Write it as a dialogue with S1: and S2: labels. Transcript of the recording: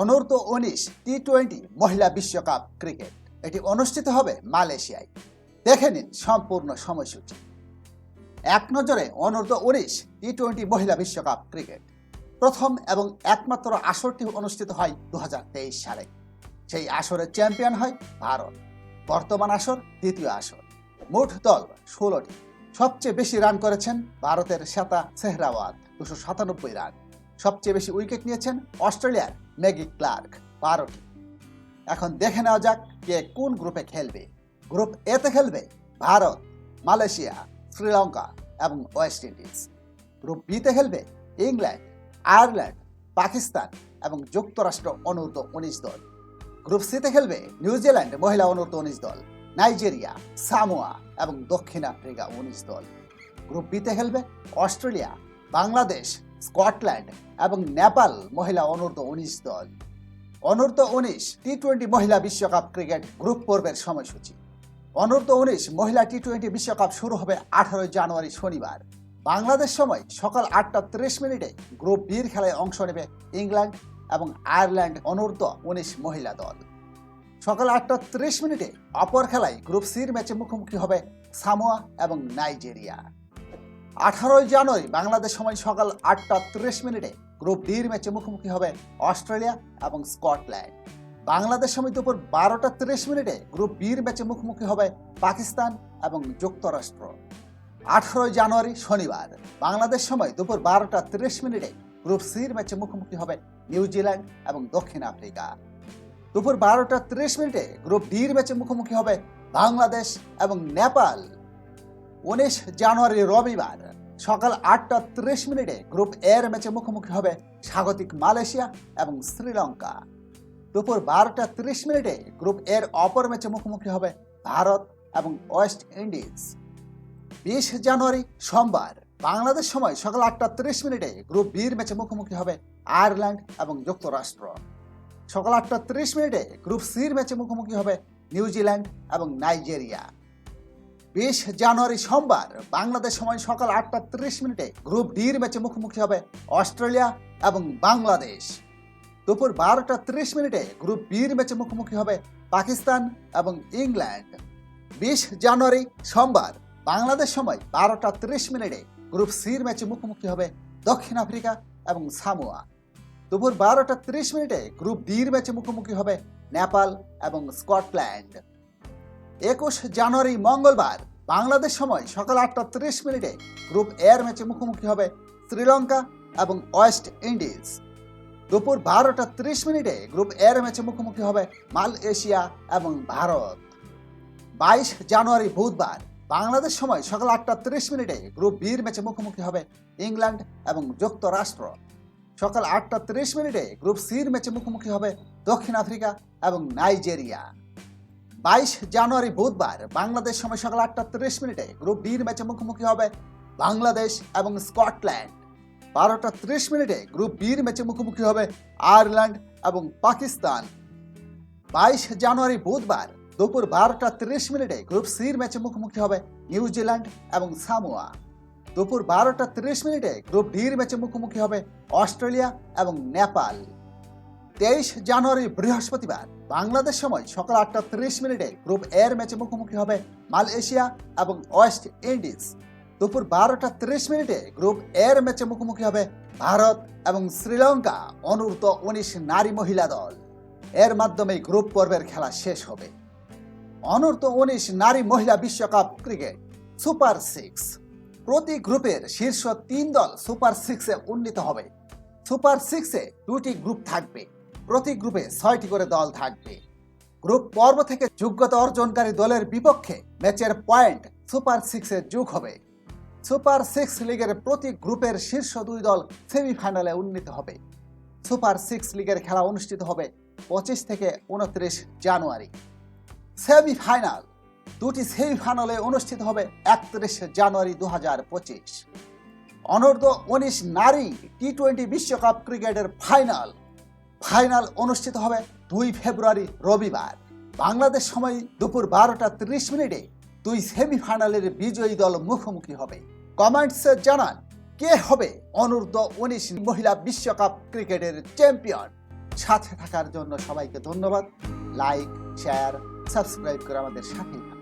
S1: অনূর্ধ্ব উনিশ T twenty মহিলা বিশ্বকাপ ক্রিকেট। এটি অনুষ্ঠিত হবে মালয়েশিয়ায়। দেখে নিন সম্পূর্ণ সময়সূচি। এক নজরে অনূর্ধ্ব উনিশ টি টোয়েন্টি মহিলা বিশ্বকাপ ক্রিকেট। প্রথম এবং একমাত্র আসরটি অনুষ্ঠিত হয় দু হাজার তেইশ সালে। সেই আসরের চ্যাম্পিয়ন হয় ভারত। বর্তমান আসর দ্বিতীয় আসর। মোট দল ষোলোটি। সবচেয়ে বেশি রান করেছেন ভারতের শ্বেতা সেহরাওয়াত, দুশো সাতানব্বই রান। সবচেয়ে বেশি উইকেট নিয়েছেন অস্ট্রেলিয়ার ম্যাগি ক্লার্ক বারোটি এখন দেখে নেওয়া যাক কে কোন গ্রুপে খেলবে। গ্রুপ এতে খেলবে ভারত, মালয়েশিয়া, শ্রীলঙ্কা এবং ওয়েস্ট ইন্ডিজ। গ্রুপ বিতে খেলবে ইংল্যান্ড, আয়ারল্যান্ড, পাকিস্তান এবং যুক্তরাষ্ট্র অনূর্ধ্ব উনিশ দল। গ্রুপ সিতে খেলবে নিউজিল্যান্ড মহিলা অনূর্ধ্ব উনিশ দল, নাইজেরিয়া, সামোয়া এবং দক্ষিণ আফ্রিকা উনিশ দল। গ্রুপ বিতে খেলবে অস্ট্রেলিয়া, বাংলাদেশ স্কটল্যান্ড এবং নেপাল মহিলা অনূর্ধ্ব উনিশ দল। অনূর্ধ্ব উনিশ টি টোয়েন্টি মহিলা বিশ্বকাপ ক্রিকেট গ্রুপ পর্বের সময়সূচি। অনূর্ধ্ব উনিশ মহিলা টি টোয়েন্টি বিশ্বকাপ শুরু হবে আঠারোই জানুয়ারি শনিবার। বাংলাদেশ সময় সকাল আটটা ত্রিশ মিনিটে গ্রুপ বির খেলায় অংশ নেবে ইংল্যান্ড এবং আয়ারল্যান্ড অনূর্ধ্ব উনিশ মহিলা দল। সকাল আটটা ত্রিশ মিনিটে অপর খেলায় গ্রুপ সির ম্যাচে মুখোমুখি হবে সামোয়া এবং নাইজেরিয়া। আঠারোই জানুয়ারি বাংলাদেশ সময় সকাল আটটা ত্রিশ মিনিটে গ্রুপ ডির ম্যাচে মুখোমুখি হবে অস্ট্রেলিয়া এবং স্কটল্যান্ড। বাংলাদেশ সময় দুপুর বারোটা ত্রিশ মিনিটে গ্রুপ বির ম্যাচে মুখোমুখি হবে পাকিস্তান এবং যুক্তরাষ্ট্র। আঠারোই জানুয়ারি শনিবার বাংলাদেশ সময় দুপুর বারোটা ত্রিশ মিনিটে গ্রুপ সির ম্যাচে মুখোমুখি হবে নিউজিল্যান্ড এবং দক্ষিণ আফ্রিকা। দুপুর বারোটা ত্রিশ মিনিটে গ্রুপ ডির ম্যাচে মুখোমুখি হবে বাংলাদেশ এবং নেপাল। উনিশ জানুয়ারি রবিবার সকাল আটটা ত্রিশ মিনিটে গ্রুপ এর ম্যাচে মুখোমুখি হবে স্বাগতিক মালয়েশিয়া এবং শ্রীলঙ্কা। দুপুর বারোটা ত্রিশ মিনিটে গ্রুপ এর অপর ম্যাচে মুখোমুখি হবে ভারত এবং ওয়েস্ট ইন্ডিজ। বিশ জানুয়ারি সোমবার বাংলাদেশ সময় সকাল আটটা ত্রিশ মিনিটে গ্রুপ বির ম্যাচে মুখোমুখি হবে আয়ারল্যান্ড এবং যুক্তরাষ্ট্র। সকাল আটটা ত্রিশ মিনিটে গ্রুপ সির ম্যাচে মুখোমুখি হবে নিউজিল্যান্ড এবং নাইজেরিয়া। বিশ জানুয়ারি সোমবার বাংলাদেশ সময় সকাল আটটা ত্রিশ মিনিটে গ্রুপ ডির ম্যাচে মুখোমুখি হবে অস্ট্রেলিয়া এবং বাংলাদেশ। দুপুর বারোটা ত্রিশ মিনিটে গ্রুপ বির ম্যাচে মুখোমুখি হবে পাকিস্তান এবং ইংল্যান্ড। বিশ জানুয়ারি সোমবার বাংলাদেশ সময় বারোটা ত্রিশ মিনিটে গ্রুপ সির ম্যাচে মুখোমুখি হবে দক্ষিণ আফ্রিকা এবং সামোয়া। দুপুর বারোটা ত্রিশ মিনিটে গ্রুপ ডির ম্যাচে মুখোমুখি হবে নেপাল এবং স্কটল্যান্ড। একুশ জানুয়ারি মঙ্গলবার, বাংলাদেশ সময় সকাল আটটা ত্রিশ মিনিটে গ্রুপ এর ম্যাচে মুখোমুখি হবে শ্রীলঙ্কা এবং ওয়েস্ট ইন্ডিজ। দুপুর বারোটা ত্রিশ মিনিটে গ্রুপ এর ম্যাচে মুখোমুখি হবে মালয়েশিয়া এবং ভারত। বাইশ জানুয়ারি বুধবার, বাংলাদেশ সময় সকাল আটটা ত্রিশ মিনিটে গ্রুপ বির ম্যাচে মুখোমুখি হবে ইংল্যান্ড এবং যুক্তরাষ্ট্র। সকাল আটটা ত্রিশ মিনিটে গ্রুপ সির ম্যাচে মুখোমুখি হবে দক্ষিণ আফ্রিকা এবং নাইজেরিয়া। বাইশ জানুয়ারি বুধবার বাংলাদেশ সময় সকাল আটটা ত্রিশ মিনিটে গ্রুপ বির ম্যাচে মুখোমুখি হবে বাংলাদেশ এবং স্কটল্যান্ড। বারোটা ত্রিশ মিনিটে গ্রুপ বির ম্যাচে মুখোমুখি হবে আয়ারল্যান্ড এবং পাকিস্তান। বাইশ জানুয়ারি বুধবার দুপুর বারোটা ত্রিশ মিনিটে গ্রুপ সির ম্যাচে মুখোমুখি হবে নিউজিল্যান্ড এবং সামোয়া। দুপুর বারোটা ত্রিশ মিনিটে গ্রুপ ডির ম্যাচে মুখোমুখি হবে অস্ট্রেলিয়া এবং নেপাল। তেইশ জানুয়ারি বৃহস্পতিবার বাংলাদেশ সময় সকাল আটটা ত্রিশ মিনিটে গ্রুপ এর ম্যাচে মুখোমুখি হবে মালয়েশিয়া এবং ওয়েস্ট ইন্ডিজ। দুপুর বারোটা ত্রিশ মিনিটে গ্রুপ এর ম্যাচে মুখোমুখি হবে ভারত এবং শ্রীলঙ্কা, অনূর্ধ্ব উনিশ নারী মহিলা দল। এর মাধ্যমে গ্রুপ পর্বের খেলা শেষ হবে। অনূর্ধ্ব উনিশ নারী মহিলা বিশ্বকাপ ক্রিকেট, সুপার সিক্স। প্রতি গ্রুপের শীর্ষ তিন দল সুপার সিক্সে উন্নীত হবে। সুপার সিক্সে দুটি গ্রুপ থাকবে। প্রতি গ্রুপে ছয়টি করে দল থাকবে। গ্রুপ পর্ব থেকে যোগ্যতা অর্জনকারী দলের বিপক্ষে ম্যাচের পয়েন্ট সুপার সিক্সে যোগ হবে। সুপার সিক্স লিগের প্রতি গ্রুপের শীর্ষ দুই দল সেমিফাইনালে উন্নীত হবে। সুপার সিক্স লিগের খেলা অনুষ্ঠিত হবে পঁচিশ থেকে উনত্রিশ জানুয়ারি। সেমিফাইনাল। দুটি সেমিফাইনালে অনুষ্ঠিত হবে একত্রিশ জানুয়ারি দু হাজার পঁচিশ। অনূর্ধ্ব উনিশ নারী টি টোয়েন্টি বিশ্বকাপ ক্রিকেটের ফাইনাল। ফাইনাল অনুষ্ঠিত হবে দুই ফেব্রুয়ারি রবিবার। বাংলাদেশ সময় দুপুর বারোটা ত্রিশ মিনিটে দুই সেমিফাইনালের বিজয়ী দল মুখোমুখি হবে। কমেন্টসে জানান, কে হবে অনূর্ধ্ব উনিশ মহিলা বিশ্বকাপ ক্রিকেটের চ্যাম্পিয়ন? সাথে থাকার জন্য সবাইকে ধন্যবাদ। লাইক, শেয়ার, সাবস্ক্রাইব করে আমাদের থাকুন।